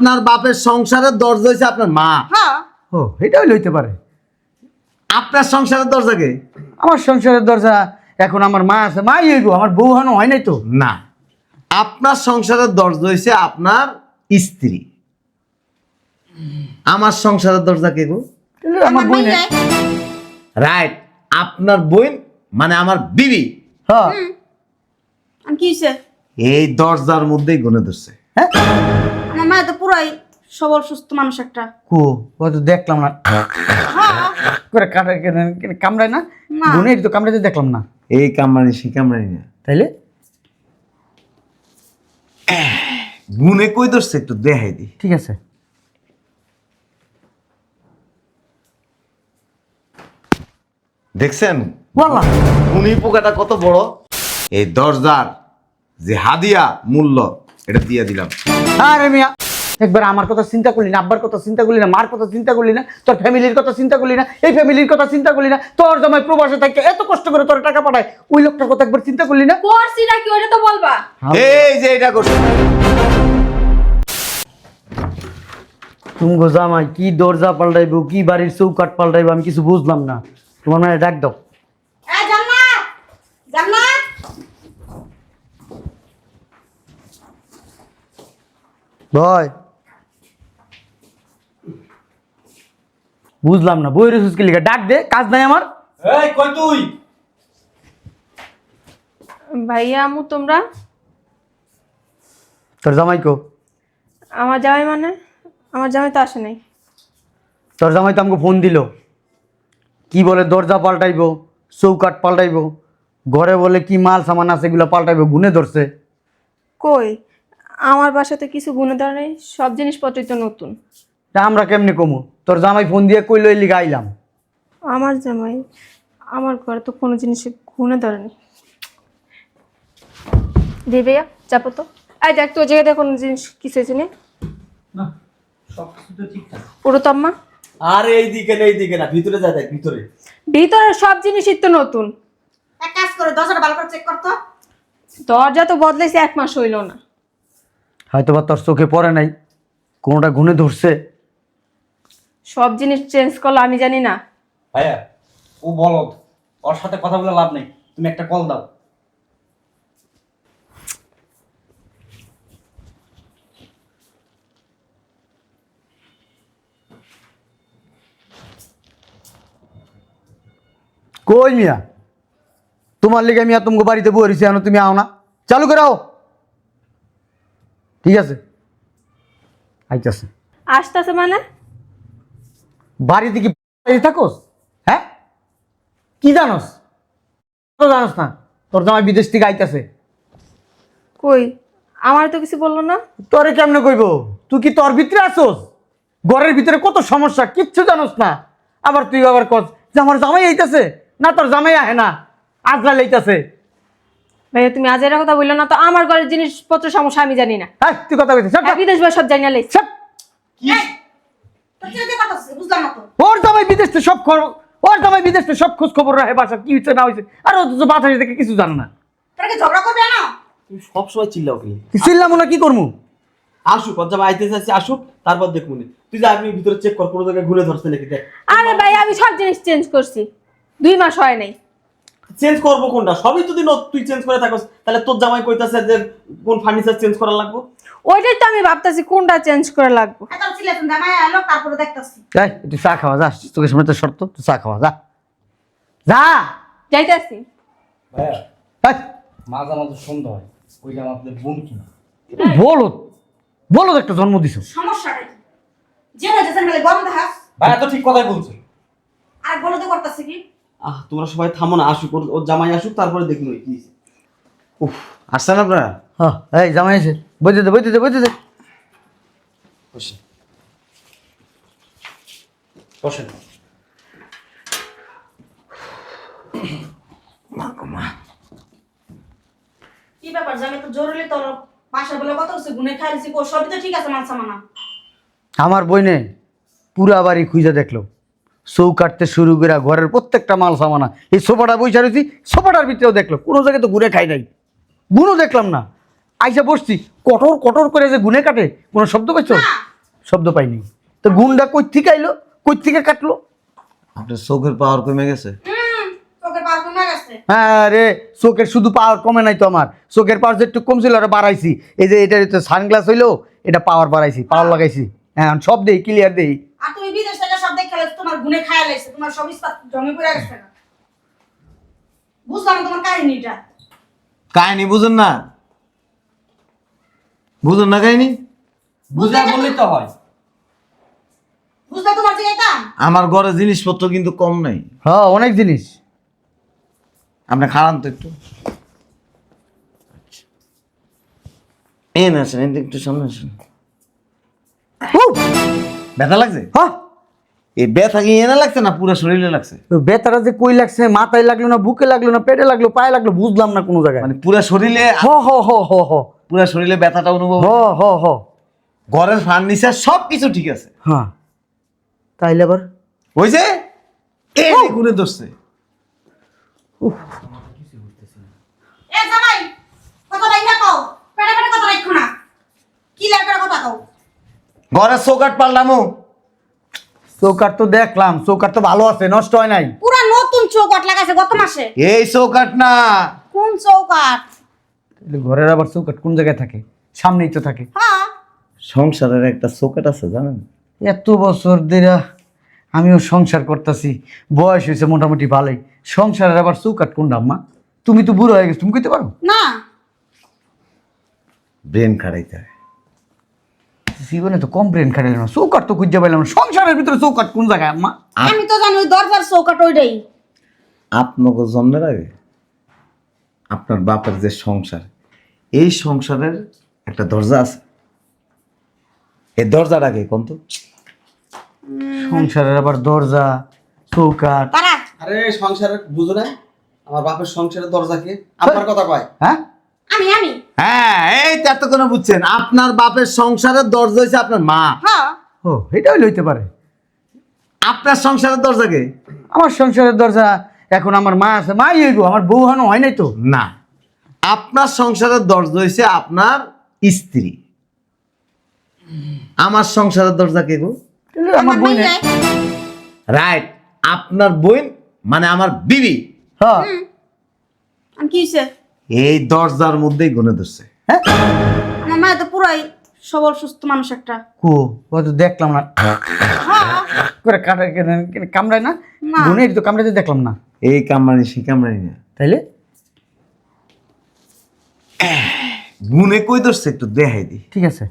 আপনার বাপের সংসারের দরজা হয়েছে আপনার মা। হ্যাঁ। ও এটাই লইতে পারে। আপনার সংসারের দরজা কে? আমার সংসারের দরজা এখন আমার মা আছে। মাই হইব আমার বউ হানো হয় নাই তো। না। আপনার সংসারের দরজা হয়েছে আপনার স্ত্রী। আমার সংসারের দরজা কে গো? আমার বই রাইট। আপনার বোন মানে আমার বিবি। হ্যাঁ। কি এই দরজার মধ্যেই গুনে ধরছে। হ্যাঁ। পুরাই সবল সুস্থ মানুষ একটা। কো ও তো দেখলাম না। হ্যাঁ করে কাটা কামড়ায় না? না। গুনে তো কামড়াতে দেখলাম না। এই কামরানি সে কামরানি না। তাইলে? গুনে কই ধরছে একটু দেখাই দি। ঠিক আছে। দেখছেন? বললাম গুনি পোকাটা কত বড়? এই দরজার যে হাদিয়া মূল্য এটা দিয়ে দিলাম। আরে মিয়া। একবার আমার কথা চিন্তা করলি না আব্বার কথা চিন্তা করলি না মার কথা চিন্তা করলি না তোর ফ্যামিলির কথা চিন্তা করলি না এই ফ্যামিলির কথা চিন্তা করলি না তোর জামাই প্রবাসে থাকে এত কষ্ট করে তোর টাকা পাঠায় ওই লোকটার কথা একবার চিন্তা করলি না? করছি নাকি ওটা তো বলবা। এই যে এটা করছে। তুমি জামাই কি দরজা পাল্টাইবো কি বাড়ির চৌকাট পাল্টাইবো আমি কিছু বুঝলাম না। তোমার মানে ডাক দাও। ভয় বুঝলাম না বই রেসুস কি লিখা? ডাক দে কাজ নাই আমার। এই কই তুই? ভাইয়া আমু তোমরা? তোর জামাই কো? আমার জামাই মানে? আমার জামাই তো আসে নাই। তোর জামাই তো আমাকে ফোন দিল। কি বলে দরজা পাল্টাইবো চৌকাট পাল্টাইবো ঘরে বলে কি মাল সামান আছে এগুলো পাল্টাইবো গুনে ধরছে। কই? আমার বাসাতে কিছু গুনে ধরে নেই সব জিনিসপত্রই তো নতুন। তা আমরা কেমনে কমু? তোর জামাই ফোন দিয়ে কইলো এলি গাইলাম আমার জামাই আমার ঘরে তো কোনো জিনিসে গুণে ধরে নেই দি ভাইয়া চাপো তো। আই দেখ তোর জায়গায় কোনো জিনিস কিছু হয়েছে নি? না সব কিছু তো ঠিকঠাক। পুরো তম্মা আর এই দিকে না এই দিকে না ভিতরে যা দেখ ভিতরে। ভিতরে সব জিনিসই তো নতুন। এক কাজ করে দরজাটা ভালো করে চেক করতো দরজা তো বদলাইছে এক মাস হইল না। হয়তো বা তোর চোখে পড়ে নাই কোনোটা গুনে ধরছে। সব জিনিস চেঞ্জ করল আমি জানি না। ভাইয়া ও বলদ। ওর সাথে কথা বলে লাভ নেই। তুমি একটা কল দাও। কই মিয়া? তোমার লিগে মিয়া তোমাকে বাড়িতে বসেছি এখন তুমি আও না। চালু করে আও। ঠিক আছে? আইতাছে। আসতেছে মানে? বাড়িতে কি বাড়িতে থাকোস? হ্যাঁ? কি জানোস? তো জানোস না তোর জামাই বিদেশ থেকে আইতাছে। কই? আমার তো কিছু বলল না? তোরে কেমনে কইব? তুই কি তোর ভিতরে আসোস? ঘরের ভিতরে কত সমস্যা কিচ্ছু জানোস না। আবার তুই আবার কস যে আমার জামাই আইতাছে? না তোর জামাই আহে না। আজরাল আইতাছে। ভাইয়া তুমি আজ এর কথা বলল না তো আমার ঘরের জিনিসপত্র সমস্যা আমি জানি না। হ্যাঁ তুই কথা কইছিস হ্যাঁ, বিদেশ সব জানি না লেগেছে। ওর জামাই বিদেশ সব খবর ওর জামাই বিদেশ সব খোঁজ খবর রাখে বাসা কি হচ্ছে না হয়েছে। আর ও তো বাতাসে থেকে কিছু জানে না। ঝগড়া করবে না? তুমি সব সময় চিল্লাও কি? চিল্লাম না কি করব? আসুক ওর আইতে চাইছে আসুক তারপর দেখুন তুই যা আমি ভিতরে চেক কর কোনো জায়গায় ঘুরে ধরছে নাকি দেখ। আরে ভাই আমি সব জিনিস চেঞ্জ করছি। দুই মাস হয় নাই। চেঞ্জ করব কোনটা? সবই যদি ন- তুই চেঞ্জ করে থাকস তাহলে তোর জামাই কইতাছে যে কোন ফার্নিচার চেঞ্জ করা লাগবে? ওইটাই তো আমি ভাবতেছি কোনটা চেঞ্জ করে লাগবো। যাই একটু চা খাওয়া যা তোকে সামনে তো শর্ত তুই চা খাওয়া যা। যা! যাইতেছি। মাঝে মাঝে সন্ধ্যা হয় ওই জামা বোন কিনা বলো বলো একটা জন্ম দিছো। সমস্যাটা কি? জেনে যেছেন বলে গরম দেখাস ভাইয়া তো ঠিক কথাই বলছে। আর বলে তো করতেছে কি? আহ তোমরা সবাই থামো না আসুক ওর জামাই আসুক তারপরে দেখুন কি উফ আসছেন আপনারা? হ্যাঁ এই জামাই এসে। বইতে দে বইতে দে বইতে দে। বসে। বসেন। কি ব্যাপার তো জরুরি বাসা বলে কত হচ্ছে গুনে খাইছি কো সবই তো ঠিক আছে মাল সামানা আমার বইনে পুরা বাড়ি খুঁজে দেখল। চৌ কাটতে শুরু করে ঘরের প্রত্যেকটা মাল সামানা। এই সোফাটা বইসা রয়েছি সোফাটার ভিতরেও দেখল। কোনো জায়গায় তো ঘুরে খাই নাই। গুণও দেখলাম না। আইসা বসছি। কঠোর কঠোর করে যে গুনে কাটে কোনো শব্দ পাইছো? শব্দ পাইনি। তো গুন্ডা কই থেকে আইলো? কই থেকে কাটলো? আপনার চোখের পাওয়ার কমে গেছে? হুম তোকে পার কমে গেছে। হ্যাঁ রে চোখের শুধু পাওয়ার কমে নাই তো আমার। চোখের পাওয়ার যে একটু কমছিল ওটা বাড়াইছি। এই যে এটা তো সানগ্লাস হইল এটা পাওয়ার বাড়াইছি পাওয়ার লাগাইছি। হ্যাঁ সব দেই ক্লিয়ার দেই। আর তুমি বিদেশ থেকে সব দেখে খেলে তোমার গুনে খায়া লাগছে তোমার সব ইস্পাত জমে পড়ে গেছে। বুঝলাম তোমার কাহিনীটা। কাহিনী বুঝুন না? বুঝুন না কাহিনী? বুঝা বললেই তো হয়। বুঝলে তোমার যে এটা? আমার ঘরে জিনিসপত্র কিন্তু কম নাই। হ্যাঁ অনেক জিনিস। আপনি খাওয়ান তো একটু। এই না আসেন এই একটু সামনে আসেন। হু! ব্যথা লাগছে? হ্যাঁ। এই ব্যথা কি এনে লাগছে না পুরো শরীরে লাগছে? বেতারা যে কই লাগছে মাথায় লাগল না বুকে লাগল না পেটে লাগল পায়ে লাগল বুঝলাম না কোনো জায়গায়। মানে পুরো শরীরে হ হ হ হ হ পুরো শরীরে ব্যথাটা অনুভব হ হ হ। ঘরের ফার্নিচার সব কিছু ঠিক আছে। হ্যাঁ। তাইলে আবার? ওই যে এই গুণে ধরছে। এ জামাই কথা বাইনা কও? পেটে পেটে কথা রাখো না? কি লাগে কথা কও? ঘরের চৌকাট পাল্টামো চৌকাট তো দেখলাম চৌকাট তো ভালো আছে নষ্ট হয় নাই। পুরা নতুন চৌকাট লাগাইছে গত মাসে। এই চৌকাট না। কোন চৌকাট তাহলে ঘরের আবার চৌকাট কোন জায়গায় থাকে? সামনেই তো থাকে। হ্যাঁ। সংসারের একটা চৌকাট আছে জানেন? এত বছর ধরে আমিও সংসার করতেছি বয়স হয়েছে মোটামুটি ভালোই। সংসারের আবার চৌকাট কোনটা আম্মা? তুমি তো বুড়ো হয়ে গেছো তুমি কইতে পারো? না। ব্রেন খাড়াইতে হয়। জীবনে তো কম ব্রেন খাটাইলাম না চৌকাট তো খুঁজে পাইলাম না। সংসারের ভিতরে চৌকাট কোন জায়গায় আম্মা? আমি তো জানি ওই দরজার চৌকাট ওইটাই। আপনাকে জন্মের আগে? আপনার বাপের যে সংসার এই সংসারের একটা দরজা আছে। এই দরজার আগে কোন তো? সংসারের আবার দরজা চৌকাট আরে সংসারে বুঝো না আমার বাপের সংসারের দরজা কে? আপনার কথা কয়। হ্যাঁ? আমি আমি? হ্যাঁ এই তো এতক্ষণ বুঝছেন আপনার বাপের সংসারের দরজা হয়েছে আপনার মা। হ্যাঁ ও এটাই লইতে পারে। আপনার সংসারের দরজা কে? আমার সংসারের দরজা এখন আমার মা আছে মাই হইব আমার বউ হানো হয় নাই তো? না। আপনার সংসারের দরজা হয়েছে আপনার স্ত্রী। আমার সংসারের দরজা কে গো? আমার বই রাইট আপনার বোন মানে আমার বিবি। হ্যাঁ। কি হইছে? এই দরজার মধ্যেই গুনে ধরছে। হ্যাঁ। আমার মায়ের তো পুরাই সবল সুস্থ মানুষ একটা। কো ও তো দেখলাম না। করে কাটা কামড়ায় না। গুনে তো কামড়াতে দেখলাম না। এই কামরানি সে কামরানি না। তাইলে? গুনে কই ধরছে একটু দেখাই দি। ঠিক আছে।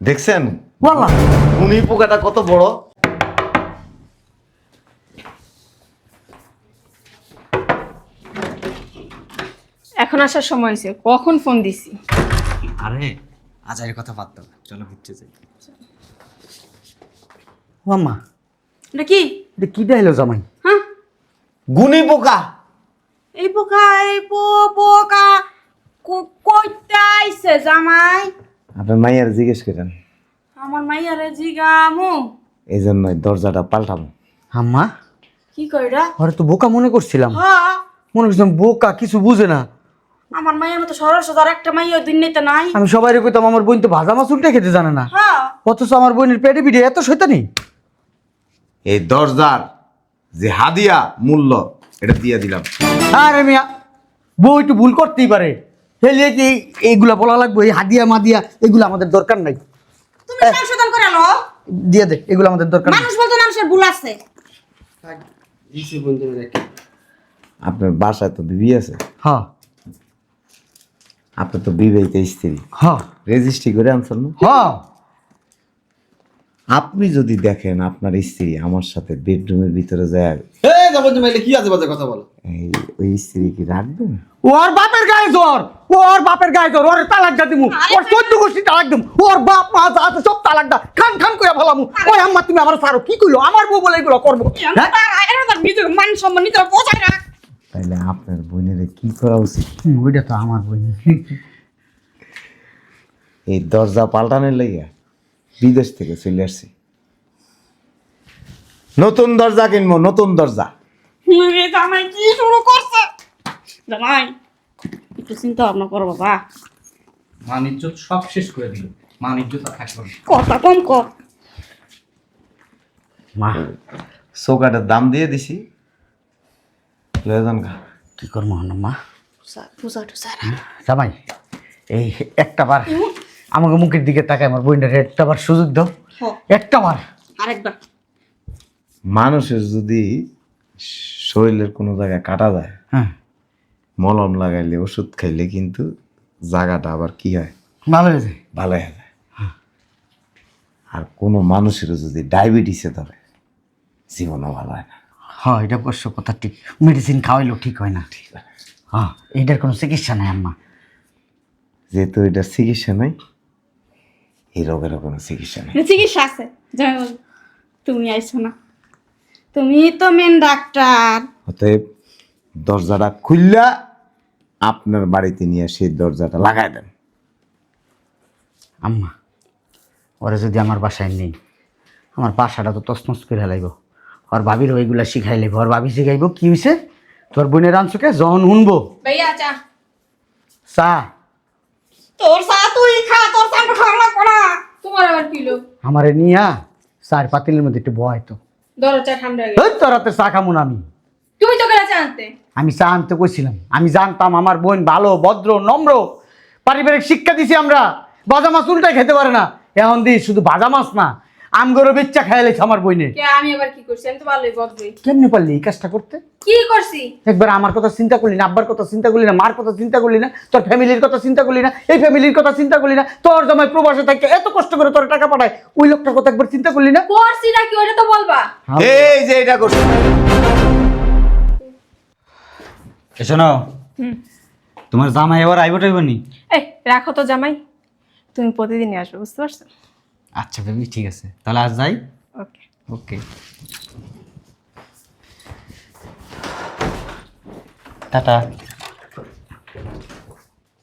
দেখছেন? বললাম গুনি পোকাটা কত বড়? এখন আসার সময় হয়েছে। কখন ফোন দিছি? আরে আজারের কথা বাদ দাও। চলো ঘুরতে যাই। মাম্মা এটা কি? এটা কি দেখাইলো জামাই? হ্যাঁ? গুনি পোকা। এই পোকা এই পো- পোকা। কো- কইতে আইছে জামাই? আপনার মাইয়ার জিজ্ঞেস করেন। আমার মাইয়ারে জিগামু। এই জন্যই দরজাটা পাল্টাবো। আম্মা? কি কইরা? ওরে তো বোকা মনে করছিলাম। হ্যাঁ। মনে করছিলাম বোকা কিছু বুঝে না। আমার মাইয়ার মতো সরস আর একটা মাইয়া দুনিয়াতে নাই। আমি সবাই কইতাম আমার বোন তো ভাজা মাছ উল্টে খেতে জানে না? হ্যাঁ। অথচ আমার বোনের পেটে পিঠে এত শৈতানি এই দরজার যে হাদিয়া মূল্য এটা দিয়ে দিলাম। আরে মিয়া বউ একটু ভুল করতেই পারে। হেলে কি এইগুলা বলা লাগবে? এই হাদিয়া মাদিয়া এগুলো আমাদের দরকার নাই। তুমি সংশোধন করে লো দিয়ে দে এগুলো আমাদের দরকার নাই। মানুষ বলতে মানুষের ভুল আছে। আপনার বাসায় তো বিবি আছে। হ্যাঁ। আপনার তো বিবাহিত স্ত্রী। হ্যাঁ। রেজিস্ট্রি করে আনছেন না? হ্যাঁ। আপনি যদি দেখেন আপনার স্ত্রী আমার সাথে বেডরুমের ভিতরে যায়। এই যাব তুমি কি আছে বাজে কথা বলো? এই ওই স্ত্রী কি রাখবেন? ওর বাপের গায়ে ওর বাপের গায়ে ওর তালাক দা দিমু ওর চোদ্দ গোষ্ঠী তালাক দিমু। ওর বাপ মা যা আছে সব তালাক দা খান খান করে ফেলামু। ওই আম্মা তুমি আমার সারো কি কইলো? আমার বউ বলে এগুলো করব। হ্যাঁ? মান সম্মান রাখ। তাইলে আপনার বোনের কি করা উচিত? ওইটা তো আমার বই এই দরজা পাল্টানোর লাইয়া বিদেশ থেকে চলে আসছি। নতুন দরজা কিনবো নতুন দরজা। জামাই কি শুরু করছে? জামাই একটু চিন্তা ভাবনা করো বাবা। মান ইজ্জত সব শেষ করে দিল। মান ইজ্জত আর থাকল কথা কম কর। মা চৌকাটার দাম দিয়ে দিছি। গা। কি করব হন মা পূজা টুজা জামাই এই একটা বার আমাকে মুখের দিকে তাকায় আমার বইনের একটা বার সুযোগ দাও। একটা বার। আরেকবার। মানুষের যদি শরীরের কোনো জায়গায় কাটা যায় হ্যাঁ। মলম লাগাইলে ওষুধ খাইলে কিন্তু জায়গাটা আবার কি হয়? ভালো হয়েছে ভালো হয়ে যায়। আর কোনো মানুষেরও যদি ডায়াবেটিসে ধরে জীবনও ভালো হয় না। হ্যাঁ এটা অবশ্য কথা ঠিক। মেডিসিন খাওয়াইলেও ঠিক হয় না। ঠিক হ্যাঁ এইটার কোনো চিকিৎসা নাই আম্মা। যেহেতু এটার চিকিৎসা নাই এই রোগেরও কোনো চিকিৎসা নেই। চিকিৎসা আছে। তুমি আইছো না। তুমি তো মেন ডাক্তার। অতএব দরজাটা খুললা আপনার বাড়িতে নিয়ে সেই দরজাটা লাগাই দেন। আম্মা ওরা যদি আমার বাসায় নেই আমার বাসাটা তো তসমস করে লাগব ওর ভাবির ওইগুলা শিখাই লাগবো ওর ভাবি শিখাইব কি হয়েছে তোর বোনের আনছুকে যখন শুনব ভাইয়া চা। চা? তোর চা তুই খা তোর চা খাওয়া লাগবো না। তোমার আবার কিলো আমারে নিয়া চার পাতিলের মধ্যে একটু বয় তো। ধরো চা ঠান্ডা হয়ে ওই তোর হাতে চা খামুন আমি। তুমি তো করে চা আনতে? আমি চা আনতে কইছিলাম। আমি জানতাম আমার বোন ভালো ভদ্র নম্র। পারিবারিক শিক্ষা দিছি আমরা। ভাজা মাছ উল্টাই খেতে পারে না। এখন দিই শুধু ভাজা মাছ না আমগরও বেচ্চা খাইলেছে আমার বইনে। কে আমি আবার কি করছি? আমি তো ভালোই বদবই কেমনি পারলি এই কাজটা করতে? কি করছি? একবার আমার কথা চিন্তা করলি না আব্বার কথা চিন্তা করলি না মার কথা চিন্তা করলি না তোর ফ্যামিলির কথা চিন্তা করলি না এই ফ্যামিলির কথা চিন্তা করলি না তোর জামাই প্রবাসে থাকে এত কষ্ট করে তোর টাকা পাঠায় ওই লোকটার কথা একবার চিন্তা করলি না? করছি নাকি ওটা তো বলবা। এই যে এটা করছে। এসো না তোমার জামাই এবার আইব টাইব নি? এই রাখো তো জামাই তুমি প্রতিদিনই আসবে বুঝতে পারছ? আচ্ছা বেবি ঠিক আছে। তাহলে আজ যাই? ওকে। ওকে। টাটা।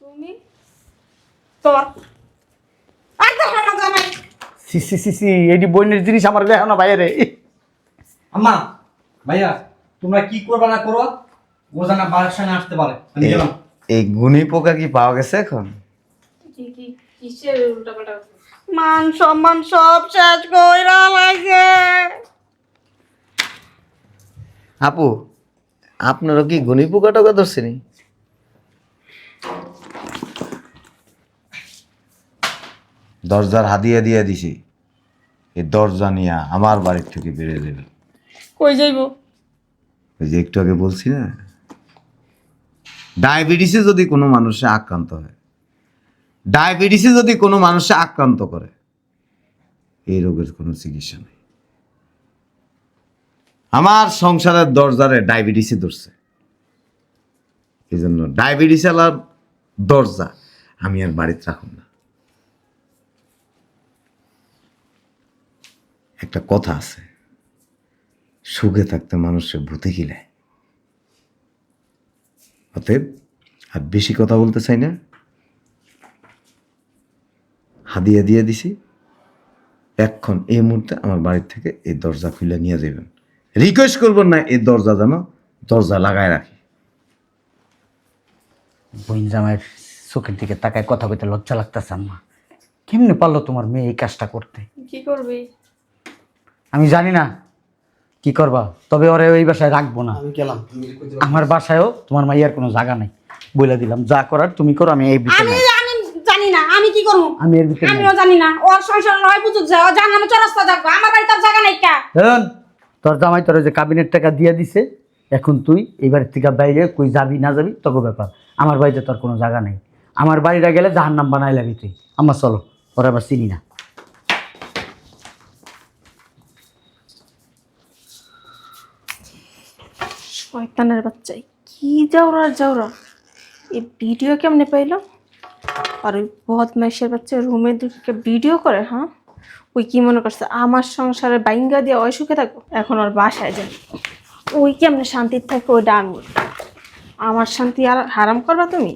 তুমি? তোর সি সি সি সি এটি বইনের জিনিস আমার দেখো না বাইরে। আম্মা ভাইয়া তোমরা কি করবা না করো ও জানা বাসায় না আসতে পারে। আমি এই- গেলাম। এই গুণী পোকা কি পাওয়া গেছে এখন? কি কি কিসের উল্টাপাল্টা মান সম্মান সব শেষ কইরা লাগে আপু আপনারও কি গুণী পোকা টোকা ধরছেনি দরজার হাদিয়া দিয়ে দিছি। এই দরজা নিয়ে আমার বাড়ির থেকে বেড়ে দেবে কই যাইবো? ওই যে একটু আগে বলছি না ডায়াবেটিসে যদি কোনো মানুষে আক্রান্ত হয় ডায়াবেটিসে যদি কোনো মানুষে আক্রান্ত করে, এই রোগের কোনো চিকিৎসা নেই। আমার সংসারের দরজারে ডায়াবেটিসে ধরছে। এই জন্য ডায়াবেটিস আলার দরজা আমি আর বাড়িতে রাখুন না। একটা কথা আছে, সুখে থাকতে মানুষের ভূতে গিলায় অতএব আর বেশি কথা বলতে চাই না। হাদিয়া দিয়ে দিছি। এখন এই মুহূর্তে আমার বাড়ির থেকে এই দরজা খুলে নিয়ে যাবেন। রিকোয়েস্ট করবেন না এই দরজা যেন দরজা লাগায় রাখি। বইন জামাইয়ের চোখের দিকে তাকায় কথা কইতে লজ্জা লাগতেছে আম্মা। কেমনে পারল তোমার মেয়ে এই কাজটা করতে? কি করবি? আমি জানি না কি করবা তবে ওরে ওই বাসায় রাখব না। আমার বাসায়ও তোমার মাইয়ার কোনো জায়গা নাই। বলে দিলাম যা করার তুমি করো আমি এই ভিতরে আমি নাই। আমি জানি না আমি কি করব আমি এর ভিতরে আমিও জানি না। ওর সংসার নয় বুঝুক যায় ও জানে আমি চরাস্তা যাব। আমার বাড়িতে জায়গা নাই কা। তোর জামাই তোর যে কাবিনের টাকা দিয়ে দিছে এখন তুই থেকে বাইরে কই যাবি না যাবি তোকে ব্যাপার। আমার বাড়িতে তোর কোনো জায়গা নেই। আমার বাড়িটা গেলে জাহার নাম বানাই লাগি তুই। আমার চলো ওরা আবার চিনি না। শয়তানের বাচ্চাই কি যাওরা যাওরা এই ভিডিও কেমনে পাইলো? আর ওই বদমাইশের বাচ্চা রুমে দুটোকে ভিডিও করে হ্যাঁ? ওই কি মনে করছে? আমার সংসারে বাইঙ্গা দিয়ে অসুখে থাকো, এখন আর বাসায় যাই ওই কি আমরা শান্তির থাকে ডান আমার শান্তি আর হারাম করবা তুমি?